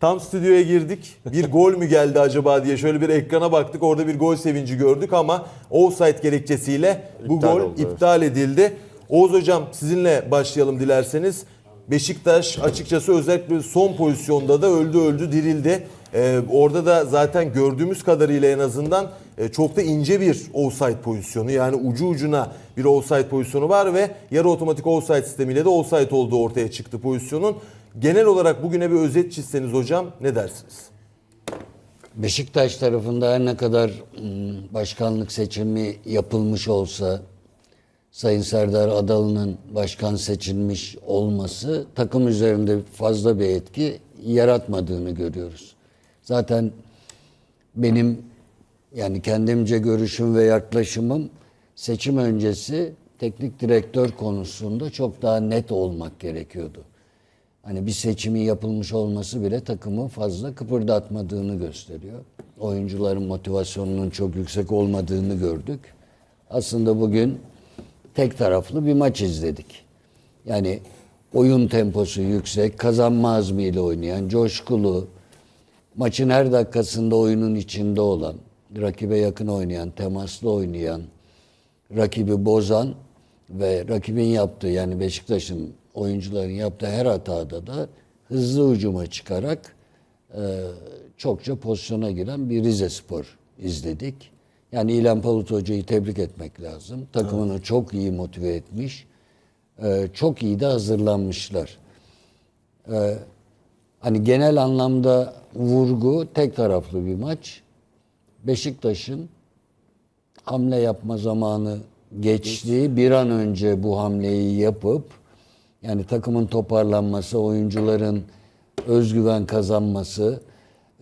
Tam stüdyoya girdik. Bir gol mü geldi acaba diye şöyle bir ekrana baktık. Orada bir gol sevinci gördük ama offside gerekçesiyle bu İptal gol oldu, iptal edildi. Oğuz hocam sizinle başlayalım dilerseniz. Beşiktaş açıkçası özellikle son pozisyonda da öldü öldü dirildi. Ee, orada da zaten gördüğümüz kadarıyla en azından e, çok da ince bir offside pozisyonu yani ucu ucuna bir offside pozisyonu var ve yarı otomatik offside sistemiyle de offside olduğu ortaya çıktı pozisyonun. Genel olarak bugüne bir özet çizseniz hocam ne dersiniz? Beşiktaş tarafında her ne kadar ım, başkanlık seçimi yapılmış olsa Sayın Serdar Adalı'nın başkan seçilmiş olması takım üzerinde fazla bir etki yaratmadığını görüyoruz. Zaten benim yani kendimce görüşüm ve yaklaşımım seçim öncesi teknik direktör konusunda çok daha net olmak gerekiyordu. Hani bir seçimin yapılmış olması bile takımı fazla kıpırdatmadığını gösteriyor. Oyuncuların motivasyonunun çok yüksek olmadığını gördük. Aslında bugün tek taraflı bir maç izledik. Yani oyun temposu yüksek, kazanma azmiyle oynayan, coşkulu, maçın her dakikasında oyunun içinde olan, rakibe yakın oynayan, temaslı oynayan, rakibi bozan ve rakibin yaptığı yani Beşiktaş'ın oyuncuların yaptığı her hatada da hızlı hücuma çıkarak e, çokça pozisyona giren bir Rize Spor izledik. Yani İlhan Palut Hoca'yı tebrik etmek lazım. Takımını çok iyi motive etmiş. e, çok iyi de hazırlanmışlar. E, hani genel anlamda vurgu tek taraflı bir maç. Beşiktaş'ın hamle yapma zamanı geçti. Bir an önce bu hamleyi yapıp yani takımın toparlanması, oyuncuların özgüven kazanması,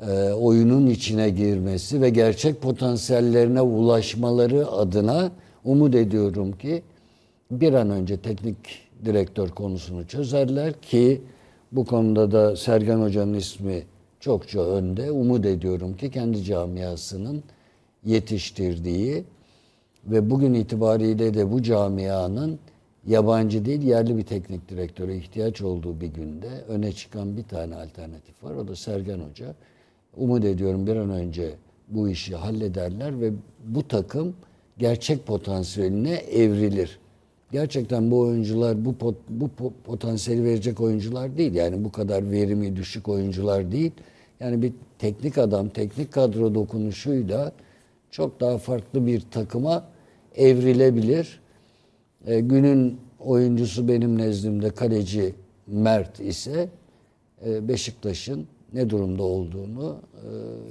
e, oyunun içine girmesi ve gerçek potansiyellerine ulaşmaları adına umut ediyorum ki bir an önce teknik direktör konusunu çözerler ki bu konuda da Sergen Hoca'nın ismi çokça önde. Umut ediyorum ki kendi camiasının yetiştirdiği ve bugün itibariyle de bu camianın yabancı değil yerli bir teknik direktöre ihtiyaç olduğu bir günde öne çıkan bir tane alternatif var. O da Sergen Hoca. Umut ediyorum bir an önce bu işi hallederler ve bu takım gerçek potansiyeline evrilir. Gerçekten bu oyuncular bu pot, bu po- potansiyeli verecek oyuncular değil. Yani bu kadar verimi düşük oyuncular değil. Yani bir teknik adam, teknik kadro dokunuşuyla çok daha farklı bir takıma evrilebilir. E, günün oyuncusu benim nezdimde kaleci Mert ise e, Beşiktaş'ın ne durumda olduğunu e,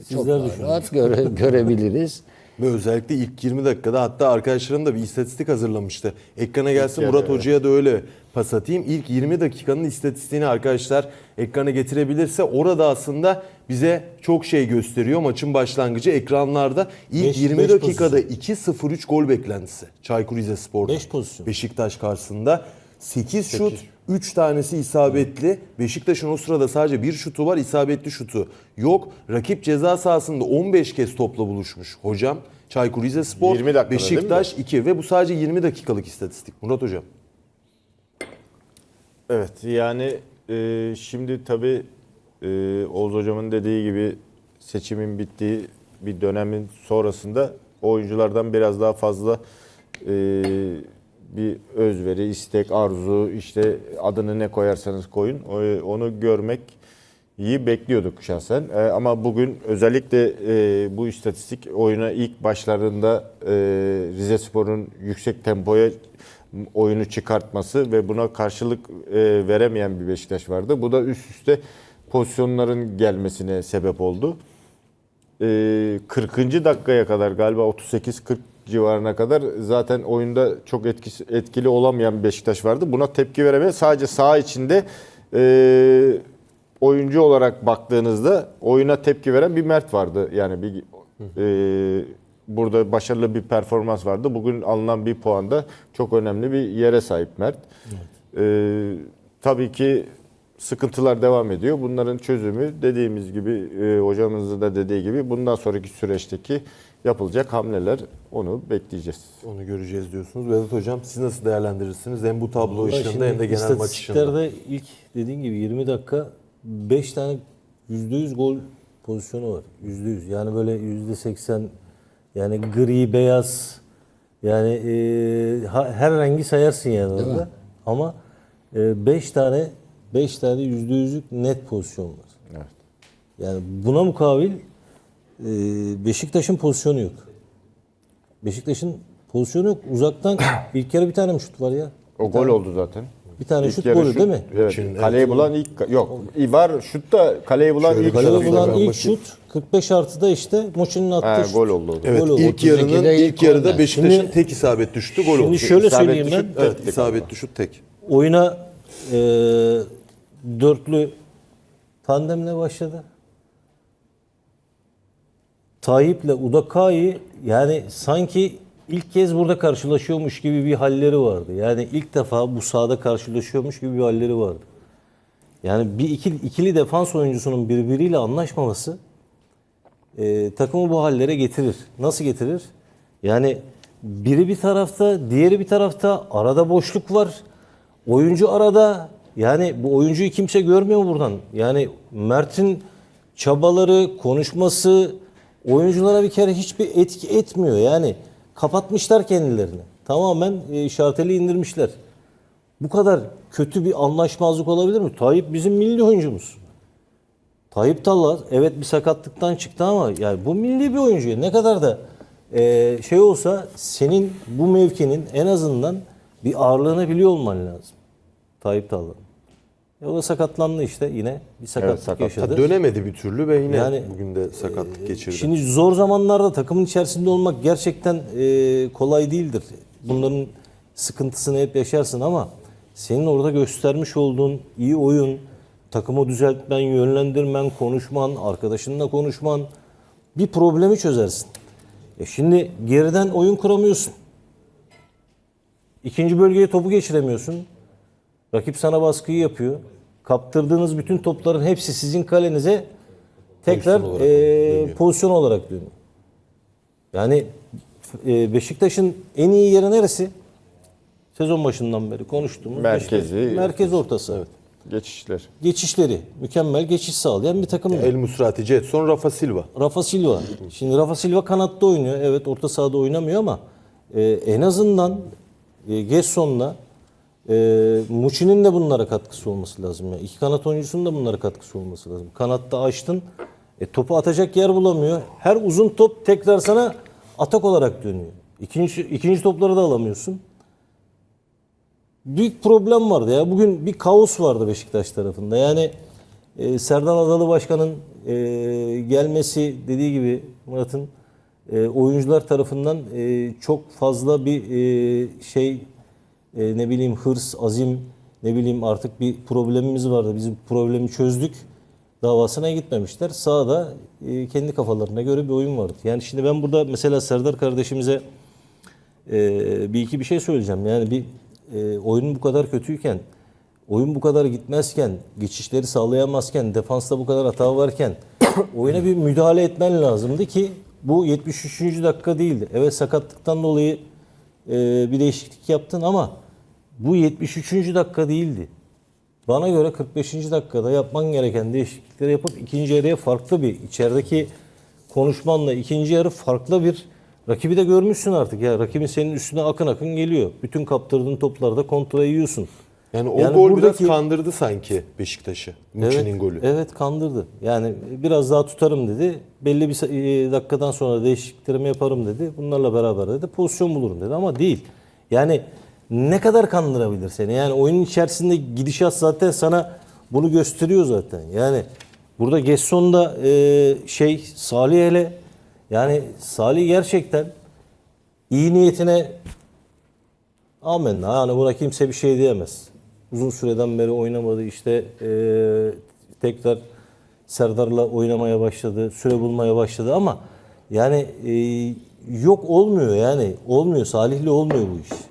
çok Sizler daha düşünün. rahat göre, görebiliriz. Ve özellikle ilk 20 dakikada hatta arkadaşlarım da bir istatistik hazırlamıştı. Ekrana gelsin yarı, Murat evet. Hoca'ya da öyle pas atayım. İlk 20 dakikanın istatistiğini arkadaşlar ekrana getirebilirse orada aslında bize çok şey gösteriyor. Maçın başlangıcı ekranlarda ilk Beş- 20 beş dakikada 2-0-3 gol beklentisi. Çaykur Rizespor'da. Beş pozisyon. Beşiktaş karşısında 8 şut, 3 tanesi isabetli. Beşiktaş'ın o sırada sadece bir şutu var, isabetli şutu yok. Rakip ceza sahasında 15 kez topla buluşmuş hocam. Çaykur Rizespor, 20 dakikada değil mi Beşiktaş 2 ve bu sadece 20 dakikalık istatistik. Murat hocam. Evet yani e, şimdi tabii e, Oğuz Hocam'ın dediği gibi seçimin bittiği bir dönemin sonrasında oyunculardan biraz daha fazla e, bir özveri, istek, arzu işte adını ne koyarsanız koyun onu görmek iyi bekliyorduk şahsen. E, ama bugün özellikle e, bu istatistik oyuna ilk başlarında e, Rizespor'un yüksek tempoya oyunu çıkartması ve buna karşılık veremeyen bir Beşiktaş vardı. Bu da üst üste pozisyonların gelmesine sebep oldu. E, 40. dakikaya kadar galiba 38-40 civarına kadar zaten oyunda çok etkisi, etkili olamayan Beşiktaş vardı. Buna tepki veremeyen sadece saha içinde e, oyuncu olarak baktığınızda oyuna tepki veren bir Mert vardı. Yani bir e, burada başarılı bir performans vardı. Bugün alınan bir puan da çok önemli bir yere sahip Mert. E, tabii ki sıkıntılar devam ediyor. Bunların çözümü dediğimiz gibi e, hocamızın da dediği gibi bundan sonraki süreçteki yapılacak hamleler onu bekleyeceğiz. Onu göreceğiz diyorsunuz. Vedat hocam siz nasıl değerlendirirsiniz? Hem bu tablo Vallahi ışığında hem de genel maç ışığında. istatistiklerde ilk dediğin gibi 20 dakika 5 tane %100 gol pozisyonu var. %100. Yani böyle %80 yani gri, beyaz yani e, ha- her rengi sayarsın yani orada. Ama 5 tane 5 tane %100'lük net pozisyon var. Evet. Yani buna mukabil e, Beşiktaş'ın pozisyonu yok. Beşiktaş'ın pozisyonu yok. Uzaktan ilk kere bir tane mi şut var ya? O gol oldu zaten. Bir tane İlk şut yarı golü şut, değil mi? Evet. Şimdi- kaleyi bulan ilk yok. Var şut da kaleyi bulan Şöyle ilk şut. bulan bakayım. ilk şut 45 artıda işte Moçin'in attığı Ha, şut. gol oldu. Evet Gol oldu. ilk yarının 32'de ilk ilk yarıda. Beşiktaş'ın Şimdi- tek isabetli şutu gol oldu. Şimdi şöyle İsabetli söyleyeyim ben. şut Evet tek isabetli şut tek. Oyuna e, dörtlü tandemle başladı. Tayyip'le Udakay'ı yani sanki ilk kez burada karşılaşıyormuş gibi bir halleri vardı. Yani ilk defa bu sahada karşılaşıyormuş gibi bir halleri vardı. Yani bir ikili, ikili defans oyuncusunun birbiriyle anlaşmaması e, takımı bu hallere getirir. Nasıl getirir? Yani biri bir tarafta, diğeri bir tarafta, arada boşluk var. Oyuncu arada. Yani bu oyuncuyu kimse görmüyor buradan. Yani Mert'in çabaları, konuşması oyunculara bir kere hiçbir etki etmiyor. Yani kapatmışlar kendilerini. Tamamen e, şarteli indirmişler. Bu kadar kötü bir anlaşmazlık olabilir mi? Tayyip bizim milli oyuncumuz. Tayyip Tallas evet bir sakatlıktan çıktı ama yani bu milli bir oyuncu. Ne kadar da e, şey olsa senin bu mevkinin en azından bir ağırlığını biliyor olman lazım. Tayyip Tallas. E, o da sakatlandı işte yine. Bir sakatlık sakat. yaşadı. Ha, dönemedi bir türlü ve yine Yani, bugün de sakatlık geçirdi. Şimdi zor zamanlarda takımın içerisinde olmak gerçekten e, kolay değildir. Bunların sıkıntısını hep yaşarsın ama senin orada göstermiş olduğun iyi oyun, takımı düzeltmen, yönlendirmen, konuşman, arkadaşınla konuşman bir problemi çözersin. E şimdi geriden oyun kuramıyorsun. İkinci bölgeye topu geçiremiyorsun. Rakip sana baskıyı yapıyor. Kaptırdığınız bütün topların hepsi sizin kalenize tekrar Pozisyon olarak eee, dönüyor. pozisyon olarak dönüyor. Yani e, Beşiktaş'ın en iyi yeri neresi? Sezon başından beri konuştuğumuz Merkezi. Beşiktaş. merkez ortası. Geçişler. Geçişleri mükemmel geçiş sağlayan bir takım. El Musrati, Jetson, Rafa Silva. Rafa Silva. Şimdi Rafa Silva kanatta oynuyor. Evet orta sahada oynamıyor ama e, en azından e, Gesson'la e, Muçi'nin de bunlara katkısı olması lazım. Yani iki kanat oyuncusunun da bunlara katkısı olması lazım. Kanatta açtın. E, topu atacak yer bulamıyor. Her uzun top tekrar sana atak olarak dönüyor. İkinci, ikinci topları da alamıyorsun. Büyük problem vardı ya. Bugün bir kaos vardı Beşiktaş tarafında. Yani e, Serdar Adalı Başkan'ın e, gelmesi dediği gibi Murat'ın e, oyuncular tarafından e, çok fazla bir e, şey e, ne bileyim hırs, azim ne bileyim artık bir problemimiz vardı. Biz bu problemi çözdük davasına gitmemişler. Sahada e, kendi kafalarına göre bir oyun vardı. Yani şimdi ben burada mesela Serdar kardeşimize e, bir iki bir şey söyleyeceğim. Yani bir e, oyun bu kadar kötüyken, oyun bu kadar gitmezken, geçişleri sağlayamazken, defansta bu kadar hata varken oyuna bir müdahale etmen lazımdı ki bu 73. dakika değildi. Evet sakatlıktan dolayı e, bir değişiklik yaptın ama bu 73. dakika değildi. Bana göre 45. dakikada yapman gereken değişiklikleri yapıp ikinci yarıya farklı bir içerideki konuşmanla ikinci yarı farklı bir rakibi de görmüşsün artık ya. Rakibin senin üstüne akın akın geliyor. Bütün kaptırdığın toplarda kontra yiyorsun. Yani o Yani gol buradaki- biraz kandırdı sanki Beşiktaş'ı. Muçi'nin evet, golü. Evet kandırdı. Yani biraz daha tutarım dedi. Belli bir e, dakikadan sonra değişikliklerimi yaparım dedi. Bunlarla beraber dedi pozisyon bulurum dedi ama değil. Yani ne kadar kandırabilir seni? Yani oyunun içerisinde gidişat zaten sana bunu gösteriyor zaten. Yani burada Gesson'da e, şey Salih hele yani Salih gerçekten iyi niyetine Amenna. Yani buna kimse bir şey diyemez. Uzun süreden beri oynamadı. İşte eee, tekrar Serdar'la oynamaya başladı. Süre bulmaya başladı ama yani eee, yok olmuyor yani. Olmuyor. Salih'le olmuyor bu iş.